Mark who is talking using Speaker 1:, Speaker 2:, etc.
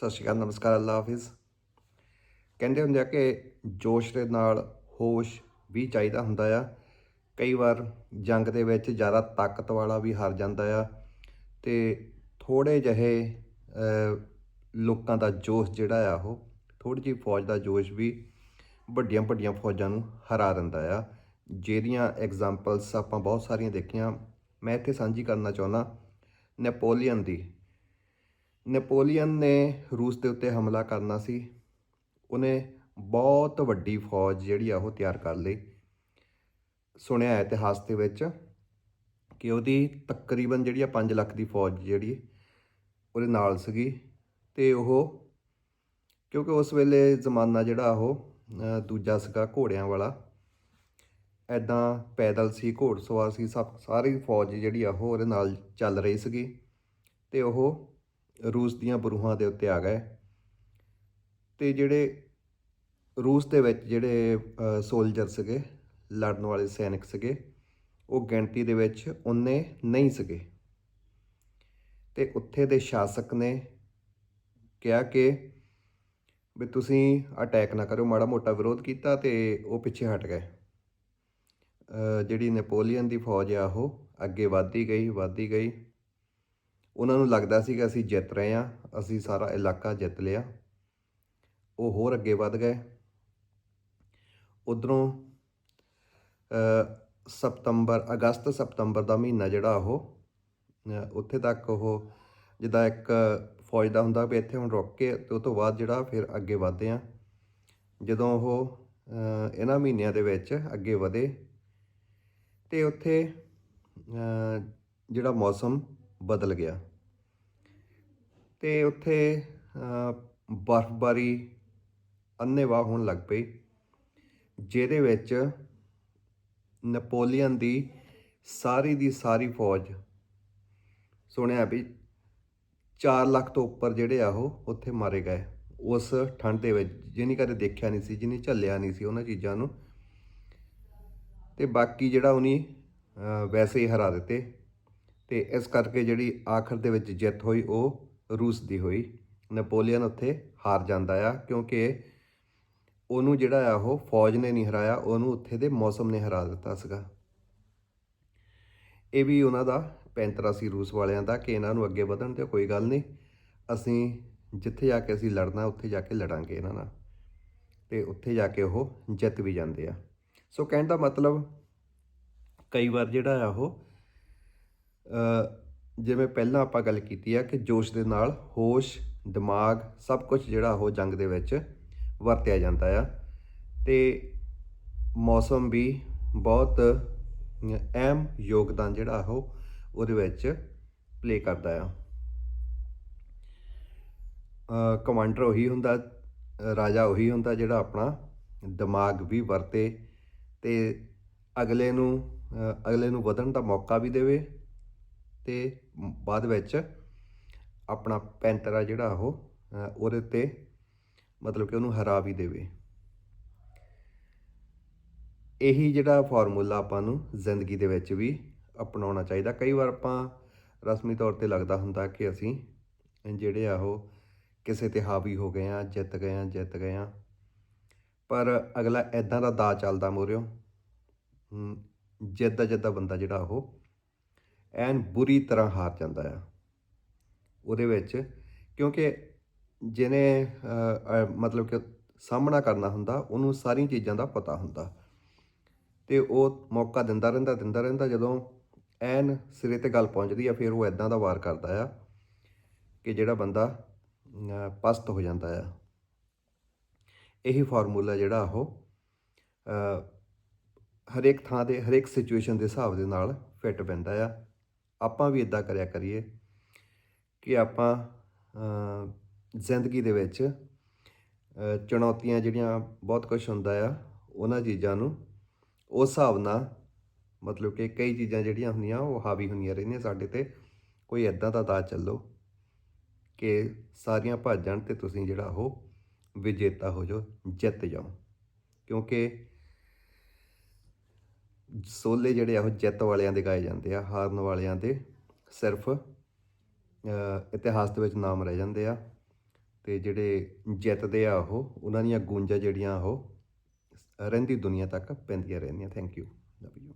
Speaker 1: ਸਤਿ ਸ਼੍ਰੀ ਅਕਾਲ, ਨਮਸਕਾਰ, ਅੱਲਾ ਹਾਫਿਜ਼। ਕਹਿੰਦੇ ਹੁੰਦੇ ਆ ਕਿ ਜੋਸ਼ ਦੇ ਨਾਲ ਹੋਸ਼ ਵੀ ਚਾਹੀਦਾ ਹੁੰਦਾ ਆ। ਕਈ ਵਾਰ ਜੰਗ ਦੇ ਵਿੱਚ ਜ਼ਿਆਦਾ ਤਾਕਤ ਵਾਲਾ ਵੀ ਹਾਰ ਜਾਂਦਾ ਆ ਤੇ ਥੋੜੇ ਜਿਹੇ ਲੋਕਾਂ ਦਾ ਜੋਸ਼ ਜਿਹੜਾ ਆ ਉਹ ਥੋੜੀ ਜਿਹੀ ਫੌਜ ਦਾ ਜੋਸ਼ ਵੀ ਵੱਡੀਆਂ ਵੱਡੀਆਂ ਫੌਜਾਂ ਨੂੰ ਹਰਾ ਦਿੰਦਾ ਆ। ਜਿਹਦੀਆਂ ਐਗਜ਼ਾਮਪਲਸ ਆਪਾਂ ਬਹੁਤ ਸਾਰੀਆਂ ਦੇਖੀਆਂ। ਮੈਂ ਇੱਥੇ ਸਾਂਝੀ ਕਰਨਾ ਚਾਹੁੰਦਾ, ਨੈਪੋਲੀਅਨ ਦੀ ਨੈਪੋਲੀਅਨ ਨੇ ਰੂਸ ਦੇ ਉੱਤੇ ਹਮਲਾ ਕਰਨਾ ਸੀ। ਉਹਨੇ ਬਹੁਤ ਵੱਡੀ ਫੌਜ ਜਿਹੜੀ ਆ ਉਹ ਤਿਆਰ ਕਰ ਲਈ। ਸੁਣਿਆ ਹੈ ਇਤਿਹਾਸ ਦੇ ਵਿੱਚ ਕਿ ਉਹਦੀ ਤਕਰੀਬਨ ਜਿਹੜੀ ਆ 5 ਲੱਖ ਦੀ ਫੌਜ ਜਿਹੜੀ ਉਹਦੇ ਨਾਲ ਸੀਗੀ ਤੇ ਉਹ ਕਿਉਂਕਿ ਉਸ ਵੇਲੇ ਜ਼ਮਾਨਾ ਜਿਹੜਾ ਉਹ ਦੂਜਾ ਸੀਗਾ ਘੋੜਿਆਂ ਵਾਲਾ। ਐਦਾਂ ਪੈਦਲ ਸੀ ਘੋੜਸਵਾਰ ਸੀ, ਸਭ ਸਾਰੀ ਫੌਜ ਜਿਹੜੀ ਆ ਉਹ ਉਹਦੇ ਨਾਲ ਚੱਲ ਰਹੀ ਸੀਗੀ ਤੇ ਉਹ ਰੂਸ ਦੀਆਂ ਬਰੂਹਾਂ ਦੇ ਉੱਤੇ ਆ ਗਏ। ਤੇ ਜਿਹੜੇ ਰੂਸ ਦੇ ਵਿੱਚ ਜਿਹੜੇ ਸੋਲਜਰ ਸੀਗੇ, ਲੜਨ ਵਾਲੇ ਸੈਨਿਕ ਸੀਗੇ, ਉਹ ਗਿਣਤੀ ਦੇ ਵਿੱਚ ਉਨੇ ਨਹੀਂ ਸੀਗੇ। ਤੇ ਉੱਥੇ ਦੇ ਸ਼ਾਸਕ ਨੇ ਕਿਹਾ ਕਿ ਵੀ ਤੁਸੀਂ ਅਟੈਕ ਨਾ ਕਰੋ ਮਾੜਾ ਮੋਟਾ ਵਿਰੋਧ ਕੀਤਾ ਤੇ ਉਹ ਪਿੱਛੇ ਹਟ ਗਏ। ਜਿਹੜੀ ਨੈਪੋਲੀਅਨ ਦੀ ਫੌਜ ਆ ਉਹ ਅੱਗੇ ਵਧਦੀ ਗਈ ਵਧਦੀ ਗਈ। ਉਹਨਾਂ ਨੂੰ ਲੱਗਦਾ ਸੀ ਕਿ ਅਸੀਂ ਜਿੱਤ ਰਹੇ ਹਾਂ, ਅਸੀਂ ਸਾਰਾ ਇਲਾਕਾ ਜਿੱਤ ਲਿਆ। ਉਹ ਹੋਰ ਅੱਗੇ ਵੱਧ ਗਏ। ਉਧਰੋਂ ਸਤੰਬਰ ਅਗਸਤ ਸਤੰਬਰ ਦਾ ਮਹੀਨਾ ਜਿਹੜਾ ਉਹ ਉੱਥੇ ਤੱਕ ਉਹ ਜਿੱਦਾਂ ਇੱਕ ਫੌਜ ਦਾ ਹੁੰਦਾ ਵੀ ਇੱਥੇ ਹੁਣ ਰੁਕ ਕੇ ਤੇ ਉਹ ਤੋਂ ਬਾਅਦ ਜਿਹੜਾ ਫਿਰ ਅੱਗੇ ਵਧਦੇ ਆ ਜਦੋਂ ਉਹ ਇਹਨਾਂ ਮਹੀਨਿਆਂ ਦੇ ਵਿੱਚ ਅੱਗੇ ਵਧੇ ਤੇ ਉੱਥੇ ਜਿਹੜਾ ਮੌਸਮ ਬਦਲ ਗਿਆ। ਤੇ ਉੱਥੇ ਬਰਫ਼ਬਾਰੀ ਅੰਨ੍ਹੇਵਾਹ ਹੋਣ ਲੱਗ ਪਈ, ਜਿਹਦੇ ਵਿੱਚ ਨਪੋਲੀਅਨ ਦੀ ਸਾਰੀ ਦੀ ਸਾਰੀ ਫੌਜ ਸੁਣਿਆ ਵੀ 4 ਲੱਖ ਤੋਂ ਉੱਪਰ ਜਿਹੜੇ ਆ ਉਹ ਉੱਥੇ ਮਾਰੇ ਗਏ। ਉਸ ਠੰਡ ਦੇ ਵਿੱਚ ਜਿਹਨੇ ਕਦੇ ਦੇਖਿਆ ਨਹੀਂ ਸੀ ਜਿਹਨੇ ਝੱਲਿਆ ਨਹੀਂ ਸੀ ਉਹਨਾਂ ਚੀਜ਼ਾਂ ਨੂੰ। ਤੇ ਬਾਕੀ ਜਿਹੜਾ ਉਹਨੇ ਵੈਸੇ ਹੀ ਹਰਾ ਦਿੱਤੇ। ਤੇ ਇਸ ਕਰਕੇ ਜਿਹੜੀ ਆਖਰ ਦੇ ਵਿੱਚ ਜਿੱਤ ਹੋਈ, ਉਹ ਰੂਸ ਦੀ ਹੋਈ। ਨੈਪੋਲੀਅਨ ਉੱਥੇ ਹਾਰ ਜਾਂਦਾ ਆ ਕਿਉਂਕਿ ਉਹਨੂੰ ਜਿਹੜਾ ਆ ਉਹ ਫੌਜ ਨੇ ਨਹੀਂ ਹਰਾਇਆ, ਉਹਨੂੰ ਉੱਥੇ ਦੇ ਮੌਸਮ ਨੇ ਹਰਾ ਦਿੱਤਾ ਸੀਗਾ। ਇਹ ਵੀ ਉਹਨਾਂ ਦਾ ਪੈਂਤਰਾ ਸੀ ਰੂਸ ਵਾਲਿਆਂ ਦਾ ਕਿ ਇਹਨਾਂ ਨੂੰ ਅੱਗੇ ਵਧਣ ਤੇ ਕੋਈ ਗੱਲ ਨਹੀਂ। ਅਸੀਂ ਜਿੱਥੇ ਜਾ ਕੇ ਅਸੀਂ ਲੜਨਾ, ਉੱਥੇ ਜਾ ਕੇ ਲੜਾਂਗੇ ਇਹਨਾਂ ਨਾਲ। ਤੇ ਉੱਥੇ ਜਾ ਕੇ ਉਹ ਜਿੱਤ ਵੀ ਜਾਂਦੇ ਆ। ਸੋ ਕਹਿਣ ਦਾ ਮਤਲਬ ਕਈ ਵਾਰ ਜਿਹੜਾ ਆ ਉਹ ਜਿਵੇਂ ਪਹਿਲਾਂ ਆਪਾਂ ਗੱਲ ਕੀਤੀ ਆ ਕਿ ਜੋਸ਼ ਦੇ ਨਾਲ ਹੋਸ਼, ਦਿਮਾਗ, ਸਭ ਕੁਝ ਜਿਹੜਾ ਉਹ ਜੰਗ ਦੇ ਵਿੱਚ ਵਰਤਿਆ ਜਾਂਦਾ ਆ। ਤੇ ਮੌਸਮ ਵੀ ਬਹੁਤ ਅਹਿਮ ਯੋਗਦਾਨ ਜਿਹੜਾ ਉਹ ਉਹਦੇ ਵਿੱਚ ਪਲੇ ਕਰਦਾ ਆ। ਕਮਾਂਡਰ ਉਹੀ ਹੁੰਦਾ, ਰਾਜਾ ਉਹੀ ਹੁੰਦਾ ਜਿਹੜਾ ਆਪਣਾ ਦਿਮਾਗ ਵੀ ਵਰਤੇ ਤੇ ਅਗਲੇ ਨੂੰ ਅਗਲੇ ਨੂੰ ਵਧਣ ਦਾ ਮੌਕਾ ਵੀ ਦੇਵੇ ਤੇ ਬਾਅਦ ਵਿੱਚ ਆਪਣਾ ਪੈਂਤਰਾ ਜਿਹੜਾ ਉਹ ਉਹਦੇ ਤੇ ਮਤਲਬ ਕਿ ਉਹਨੂੰ ਹਰਾ ਵੀ ਦੇਵੇ। ਇਹੀ ਜਿਹੜਾ ਫਾਰਮੂਲਾ ਆਪਾਂ ਨੂੰ ਜ਼ਿੰਦਗੀ ਦੇ ਵਿੱਚ ਵੀ ਅਪਣਾਉਣਾ ਚਾਹੀਦਾ। ਕਈ ਵਾਰ ਆਪਾਂ ਰਸਮੀ ਤੌਰ ਤੇ ਲੱਗਦਾ ਹੁੰਦਾ ਕਿ ਅਸੀਂ ਜਿਹੜੇ ਆ ਉਹ ਕਿਸੇ ਤੇ ਹਾਵੀ ਹੋ ਗਏ ਆ ਜਿੱਤ ਗਏ ਆ ਜਿੱਤ ਗਏ ਆ ਪਰ ਅਗਲਾ ਐਦਾਂ ਦਾ ਦਾ ਚੱਲਦਾ ਮੋਰਿਓ ਜਿੱਦਾਂ ਜਿੱਦਾਂ ਬੰਦਾ ਜਿਹੜਾ ਉਹ ਐਨ ਬੁਰੀ ਤਰ੍ਹਾਂ ਹਾਰ ਜਾਂਦਾ ਆ। ਉਹਦੇ ਵਿੱਚ ਕਿਉਂਕਿ ਜਿਹਨੇ ਮਤਲਬ ਕਿ ਸਾਹਮਣਾ ਕਰਨਾ ਹੁੰਦਾ, ਉਹਨੂੰ ਸਾਰੀਆਂ ਚੀਜ਼ਾਂ ਦਾ ਪਤਾ ਹੁੰਦਾ। ਤੇ ਉਹ ਮੌਕਾ ਦਿੰਦਾ ਰਹਿੰਦਾ ਦਿੰਦਾ ਰਹਿੰਦਾ ਜਦੋਂ ਐਨ ਸਿਰੇ ਤੇ ਗੱਲ ਪਹੁੰਚਦੀ ਆ, ਫਿਰ ਉਹ ਐਦਾਂ ਦਾ ਵਾਰ ਕਰਦਾ ਆ ਕਿ ਜਿਹੜਾ ਬੰਦਾ ਪਸਤ ਹੋ ਜਾਂਦਾ ਆ। ਇਹੀ ਫਾਰਮੂਲਾ ਜਿਹੜਾ ਉਹ ਹਰੇਕ ਥਾਂ ਦੇ, ਹਰੇਕ ਸਿਚੁਏਸ਼ਨ ਦੇ ਹਿਸਾਬ ਦੇ ਨਾਲ ਫਿੱਟ ਪੈਂਦਾ ਆ। ਆਪਾਂ ਵੀ ਇਦਾਂ ਕਰਿਆ ਕਰੀਏ ਕਿ ਆਪਾਂ ਜ਼ਿੰਦਗੀ ਦੇ ਵਿੱਚ ਚੁਣੌਤੀਆਂ ਜਿਹੜੀਆਂ ਬਹੁਤ ਕੁਝ ਹੁੰਦਾ ਆ, ਉਹਨਾਂ ਚੀਜ਼ਾਂ ਨੂੰ ਉਸ ਹਿਸਾਬ ਨਾਲ ਮਤਲਬ ਕਿ ਕਈ ਚੀਜ਼ਾਂ ਜਿਹੜੀਆਂ ਹੁੰਦੀਆਂ ਉਹ ਹਾਵੀ ਹੁੰਦੀਆਂ ਰਹਿੰਦੀਆਂ ਸਾਡੇ ਤੇ। ਕੋਈ ਇਦਾਂ ਦਾ ਦਾ ਚੱਲੋ ਕਿ ਸਾਰੀਆਂ ਭੱਜ ਜਾਣ ਤੇ ਤੁਸੀਂ ਜਿਹੜਾ ਉਹ ਵਿਜੇਤਾ ਹੋ ਜਾਓ, ਜਿੱਤ ਜਾਓ। ਕਿਉਂਕਿ ਸੋਲੇ ਜਿਹੜੇ ਆ, ਉਹ ਜਿੱਤ ਵਾਲਿਆਂ ਦੇ ਗਾਏ ਜਾਂਦੇ ਆ, ਹਾਰਨ ਵਾਲਿਆਂ ਦੇ ਸਿਰਫ ਇਤਿਹਾਸ ਦੇ ਵਿੱਚ ਨਾਮ ਰਹਿ ਜਾਂਦੇ ਆ। ਤੇ ਜਿਹੜੇ ਜਿੱਤਦੇ ਆ ਉਹ, ਉਹਨਾਂ ਦੀਆਂ ਗੂੰਜਾਂ ਜਿਹੜੀਆਂ ਉਹ ਰਹਿੰਦੀ ਦੁਨੀਆ ਤੱਕ ਪੈਂਦੀਆਂ ਰਹਿੰਦੀਆਂ। Thank you love you